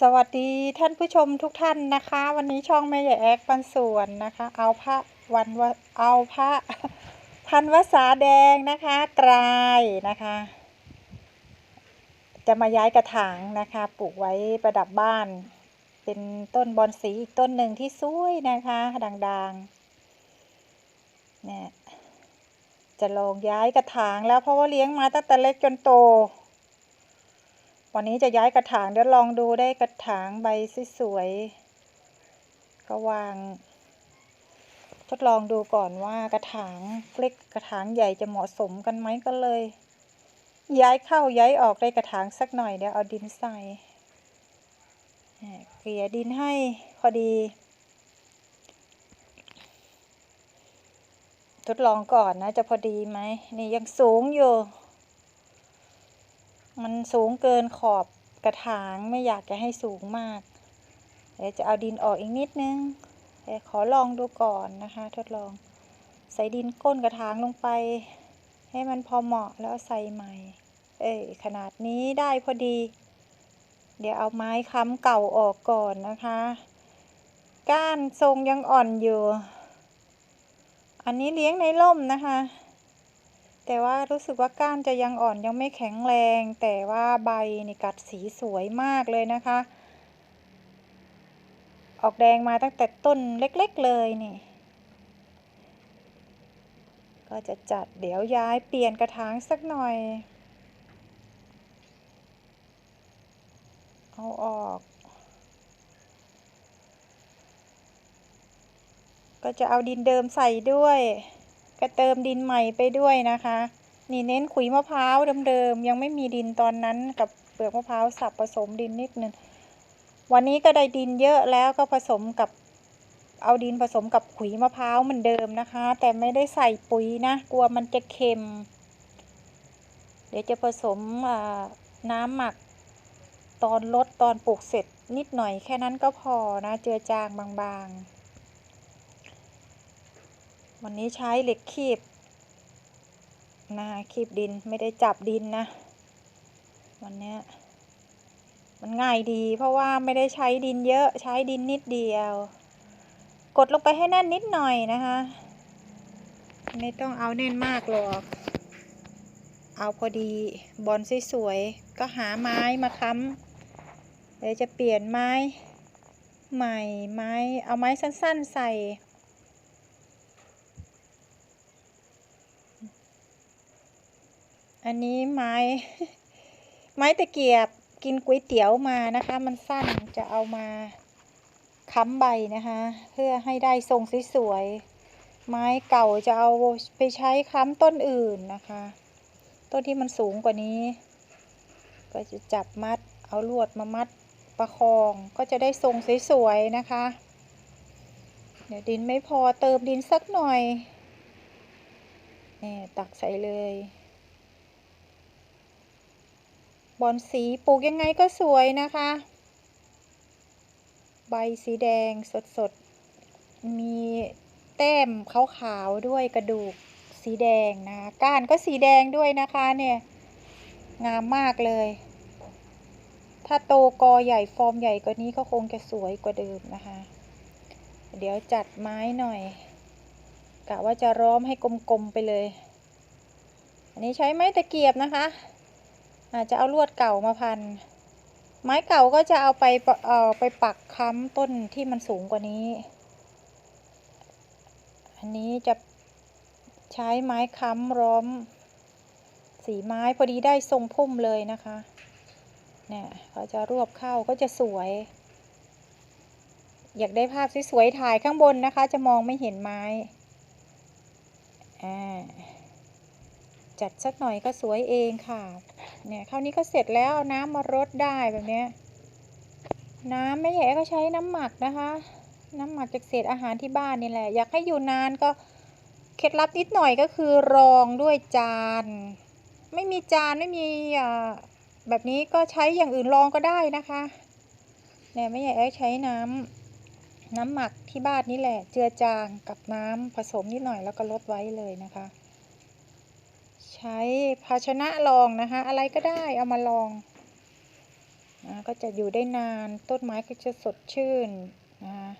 สวัสดีท่านผู้ชมทุกท่านนะคะ วันนี้ช่องแม่ใหญ่แอกปันส่วนนะคะ เอาพระวันวเอาพระพันวสาแดงนะคะตรายนะคะ จะมาย้ายกระถางนะคะปลูกไว้ประดับบ้าน เป็นต้นบอนสีอีกต้นหนึ่งที่สวยนะคะด่างๆเนี่ยจะลองย้ายกระถางแล้วเพราะว่าเลี้ยงมาตั้งแต่เล็กจนโต วันนี้จะย้ายกระถางเดี๋ยวลองดูได้กระถางใบสวยๆก็วาง ทดลองดูก่อนว่ากระถางเล็กกระถางใหญ่จะเหมาะสมกันไหมก็เลย ย้ายเข้าย้ายออกได้กระถางสักหน่อยเดี๋ยวเอาดินใส่เนี่ยเกลี่ยดินให้พอดี ทดลองก่อนนะจะพอดีไหมนี่ยังสูงอยู่ มันสูงเกินขอบกระถางไม่อยากจะให้สูงมาก เดี๋ยวจะเอาดินออกอีกนิดนึงแต่ขอลองดูก่อนนะคะ ทดลอง ใส่ดินก้นกระถางลงไป ให้มันพอเหมาะแล้วใส่ใหม่ เอ้ยขนาดนี้ได้พอดี เดี๋ยวเอาไม้ค้ำเก่าออกก่อนนะคะ ก้านทรงยังอ่อนอยู่ อันนี้เลี้ยงในร่มนะคะ แต่ว่ารู้สึกว่าก้านจะยังอ่อนยังไม่แข็งแรง แต่ว่าใบนี่กัดสีสวยมากเลยนะคะ ออกแดงมาตั้งแต่ต้นเล็กๆเลยนี่ ก็จะจัดเดี๋ยวย้ายเปลี่ยนกระถางสักหน่อย เอาออก ก็จะเอาดินเดิมใส่ด้วย ก็เติมดินใหม่ไปด้วยนะคะ นี่เน้นขุยมะพร้าวเดิมๆยังไม่มีดินตอนนั้นกับเปลือกมะพร้าวสับผสมดินนิดนึงวันนี้ก็ได้ดินเยอะแล้วก็ผสมกับเอาดินผสมกับขุยมะพร้าวเหมือนเดิมนะคะ แต่ไม่ได้ใส่ปุ๋ยนะ กลัวมันจะเค็ม เดี๋ยวจะผสมน้ำหมักตอนลดตอนปลูกเสร็จนิดหน่อยแค่นั้นก็พอนะ เจือจางบางๆ วันนี้ใช้เหล็กคีบนะคีบดินไม่ได้จับดินนะ วันนี้มันง่ายดี เพราะว่าไม่ได้ใช้ดินเยอะใช้ดินนิดเดียว กดลงไปให้แน่นนิดหน่อยนะคะ ไม่ต้องเอาแน่นมากหรอก เอาพอดีบอลสวยๆก็หาไม้มาค้ำเดี๋ยวจะเปลี่ยนไม้ใหม่ไม้เอาไม้สั้นๆใส่ อันนี้ไม้ ไม้ตะเกียบกินก๋วยเตี๋ยวมานะคะ มันสั้นจะเอามาค้ำใบนะคะ เพื่อให้ได้ทรงสวยๆไม้เก่าจะเอาไปใช้ค้ำต้นอื่นนะคะ ต้นที่มันสูงกว่านี้ ก็จะจับมัดเอาลวดมามัดประคองก็จะได้ทรงสวยๆนะคะ เดี๋ยวดินไม่พอเติมดินสักหน่อยนี่ตักใส่เลย บอนสีปลูกยังไงก็สวยนะคะ ใบสีแดงสดๆ มีแต้มขาวๆด้วยกระดูกสีแดงนะก้านก็สีแดงด้วยนะคะเนี่ย งามมากเลย ถ้าโตกอใหญ่ฟอร์มใหญ่กว่านี้ก็คงจะสวยกว่าเดิมนะคะ เดี๋ยวจัดไม้หน่อยกะว่าจะร้อมให้กลมๆไปเลย อันนี้ใช้ไม้ตะเกียบนะคะ อาจจะเอาลวดเก่ามาพัน ไม้เก่าก็จะเอาไปเอ่อไปปักค้ำต้นที่มันสูงกว่านี้ อันนี้จะใช้ไม้ค้ำร้อม สีไม้พอดีได้ทรงพุ่มเลยนะคะเนี่ยเขาจะรวบเข้าก็จะสวย อยากได้ภาพสวยๆถ่ายข้างบนนะคะ จะมองไม่เห็นไม้จัดสักหน่อยก็สวยเองค่ะ เนี่ยคราวนี้ก็เสร็จแล้วเอาน้ำมารดได้แบบนี้น้ำไม่ใหญ่ก็ใช้น้ำหมักนะคะ น้ำหมักจากเศษอาหารที่บ้านนี่แหละ อยากให้อยู่นานก็เคล็ดลับนิดหน่อยก็คือรองด้วยจาน ไม่มีจานไม่มีอ่าแบบนี้ก็ใช้อย่างอื่นรองก็ได้นะคะเนี่ยไม่ใหญ่ใช้น้ำน้ำหมักที่บ้านนี่แหละ เจือจางกับน้ำผสมนิดหน่อยแล้วก็ลดไว้เลยนะคะ ใช้ภาชนะรองนะคะ อะไรก็ได้เอามาลองนะก็จะอยู่ได้นานต้นไม้ก็จะสดชื่นนะคะ